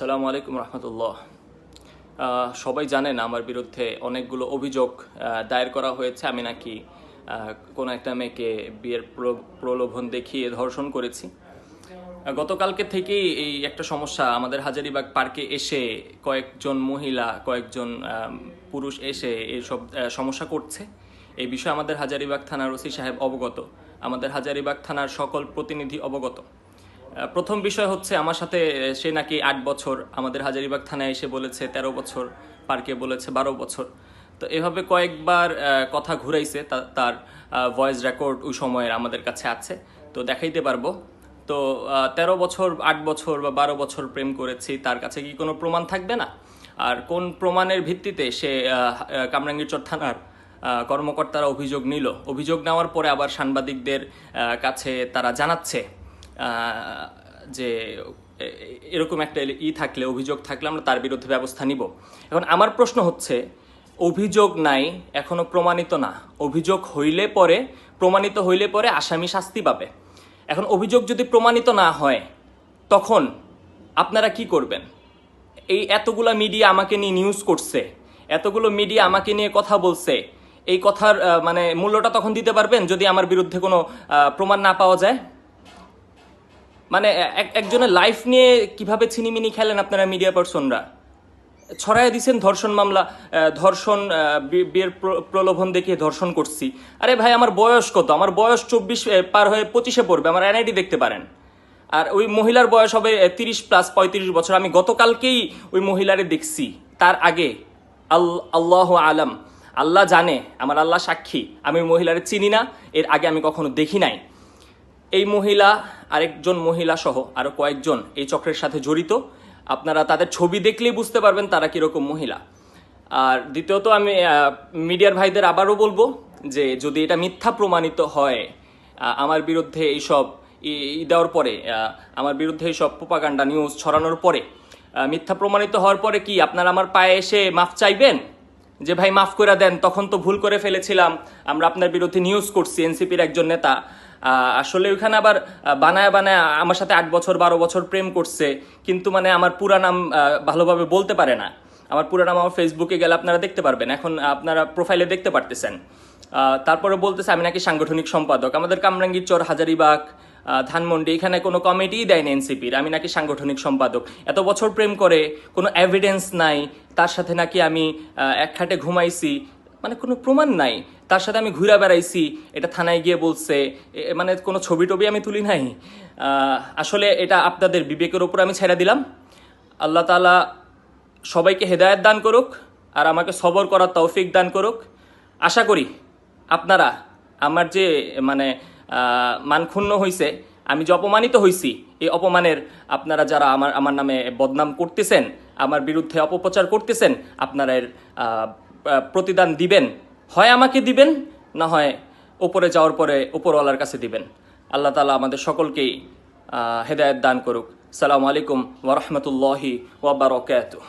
সালামু আলাইকুম রহমতুল্লাহ। সবাই জানেন আমার বিরুদ্ধে অনেকগুলো অভিযোগ দায়ের করা হয়েছে। আমি নাকি কোনো একটা মেয়েকে বিয়ের প্রলোভন দেখিয়ে ধর্ষণ করেছি। গতকালকে থেকেই এই একটা সমস্যা আমাদের হাজারিবাগ পার্কে এসে কয়েকজন মহিলা, কয়েকজন পুরুষ এসে এইসব সমস্যা করছে। এই বিষয়ে আমাদের হাজারিবাগ থানার ওসি সাহেব অবগত। আমাদের হাজারিবাগ থানার সকল প্রতিনিধি অবগত। প্রথম বিষয় হচ্ছে আমার সাথে সে নাকি আট বছর আমাদের হাজারিবাগ থানায় এসে বলেছে তেরো বছর পার্কে বলেছে বারো বছর। তো এভাবে কয়েকবার কথা ঘুরাইছে তার ভয়েস রেকর্ড ওই সময়ের আমাদের কাছে আছে। তো দেখাইতে পারব। তো আহ, তেরো বছর আট বছর বা বারো বছর প্রেম করেছি তার কাছে কি কোনো প্রমাণ থাকবে না? আর কোন প্রমাণের ভিত্তিতে সে কামরাঙ্গীরচর থানার কর্মকর্তারা অভিযোগ নিল? অভিযোগ নেওয়ার পরে আবার সাংবাদিকদের কাছে তারা জানাচ্ছে। যে এরকম একটা ই থাকলে, অভিযোগ থাকলে আমরা তার বিরুদ্ধে ব্যবস্থা নিব। এখন আমার প্রশ্ন হচ্ছে, অভিযোগ নাই, এখনও প্রমাণিত না। অভিযোগ হইলে পরে, প্রমাণিত হইলে পরে আসামি শাস্তি পাবে। এখন অভিযোগ যদি প্রমাণিত না হয়, তখন আপনারা কি করবেন? এই এতগুলা মিডিয়া আমাকে নিয়ে নিউজ করছে, এতগুলো মিডিয়া আমাকে নিয়ে কথা বলছে, এই কথার মানে মূল্যটা তখন দিতে পারবেন যদি আমার বিরুদ্ধে কোনো প্রমাণ না পাওয়া যায়? মানে এক- একজনের লাইফ নিয়ে কীভাবে ছিনিমিনি খেলেন আপনারা মিডিয়া পার্সনরা ছড়াই দিছেন ধর্ষণ মামলা ধর্ষণ বিয়ের প্র- প্রলোভন দেখিয়ে ধর্ষণ করছি। আরে ভাই, আমার বয়স কত? আমার বয়স চব্বিশ পার হয়ে পঁচিশে পড়বে, আমার এনআইডি দেখতে পারেন। আর ওই মহিলার বয়স হবে তিরিশ প্লাস পঁয়ত্রিশ বছর। আমি গতকালকেই ওই মহিলারে দেখছি, তার আগে। আল- আল্লাহ আলম। আল্লাহ জানে, আমার আল্লাহ সাক্ষী। আমি ওই মহিলারে চিনি না, এর আগে আমি কখনো দেখি নাই। এই মহিলা আরেকজন মহিলা সহ আরও কয়েকজন এই চক্রের সাথে জড়িত। আপনারা তাদের ছবি দেখলেই বুঝতে পারবেন তারা কীরকম মহিলা। আর দ্বিতীয়ত আমি মিডিয়ার ভাইদের আবারও বলব যে যদি এটা মিথ্যা প্রমাণিত হয় আমার বিরুদ্ধে এইসব ই- দেওয়ার পরে আমার বিরুদ্ধে এইসব প্রোপাগান্ডা নিউজ ছড়ানোর পরে মিথ্যা প্রমাণিত হওয়ার পরে কি আপনারা আমার পায়ে এসে মাফ চাইবেন? যে ভাই মাফ করে দেন, তখন তো ভুল করে ফেলেছিলাম। আমরা আপনার বিরুদ্ধে নিউজ করছি, এনসিপির একজন নেতা। আসলে ওইখানে আবার বানায় বানায় আমার সাথে আট বছর, বারো বছর প্রেম করছে। কিন্তু মানে আমার পুরা নাম ভালোভাবে বলতে পারে না। আমার পুরা নাম আমার ফেসবুকে গেলে আপনারা দেখতে পারবেন। এখন আপনারা প্রোফাইলে দেখতে পারতেছেন। তারপরে বলতেছে, আমি নাকি সাংগঠনিক সম্পাদক। আমাদের কামরাঙ্গীর চর হাজারিবাগ ধানমন্ডি, এখানে কোনো কমিটিই দেয়নি এনসিপির, আমি নাকি সাংগঠনিক সম্পাদক। এত বছর প্রেম করে কোনো এভিডেন্স নাই, তার সাথে নাকি আমি এক খাটে ঘুমাইছি মানে কোনো প্রমাণ নাই। তার সাথে আমি ঘুরে বেড়াইছি, এটা থানায় গিয়ে বলছে মানে কোনো ছবি টবি আমি তুলি নাই। আসলে এটা আপনাদের বিবেকের ওপর আমি ছেড়ে দিলাম। আল্লাহ তাআলা সবাইকে হেদায়েত দান করুক, আর আমাকে সবর করার তৌফিক দান করুক। আশা করি আপনারা আমার যে মানে মানক্ষুণ্ণ হয়েছে আমি যে অপমানিত হয়েছি এই অপমানের আপনারা যারা আমার আমার নামে বদনাম করতেছেন, আমার বিরুদ্ধে অপপ্রচার করতেছেন, আপনারা এর প্রতিদান দিবেন। হয় আমাকে দিবেন, না হয় উপরে যাওয়ার পরে উপরওয়ালার কাছে দিবেন। আল্লাহ তালা আমাদের সকলকেই হেদায়েত দান করুক। সালামু আলাইকুম ওরহমতুল্লাহি ওবরাকাতুহ